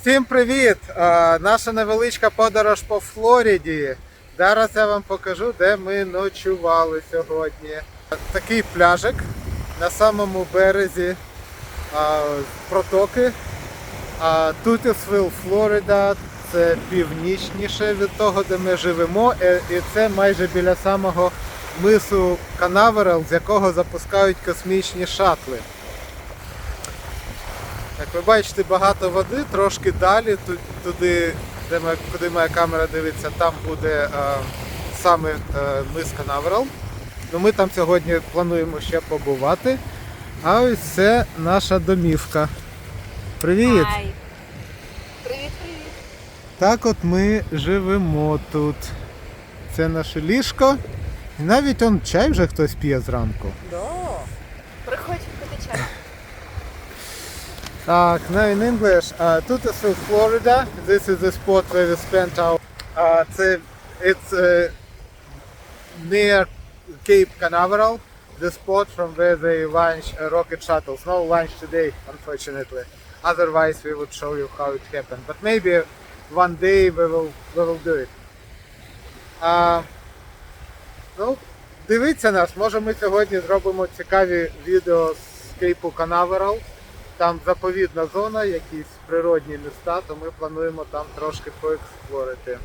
Всім привіт! Наша невеличка подорож по Флориді. Зараз я вам покажу, де ми ночували сьогодні. Такий пляжик на самому березі протоки. Тутісвіл, Флорида. Це північніше від того, де ми живемо, Е, і це майже біля самого мису Канаверал, з якого запускають космічні шатли. Як ви бачите, багато води, трошки далі, туди, де моя, куди моя камера дивиться, там буде е, саме е, мис Канаверал. Ну, ми там сьогодні плануємо ще побувати. А ось це наша домівка. Привіт! Ай. Привіт, привіт. Так от ми живемо тут. Це наше ліжко. І навіть он чай вже хтось п'є зранку. Да. Так, now in English, uh, Tutasville, Florida. This is the spot where we spent our. Uh, it's uh, near Cape Canaveral, the spot from where they launch uh, rocket shuttles. No launch today, unfortunately. Otherwise, we would show you how it happened. But maybe one day we will, we will do it. Uh, ну, дивіться нас, може ми сьогодні зробимо цікаві відео з Кейпу Канаверал. Там заповідна зона, якісь природні міста, то ми плануємо там трошки поексплорити.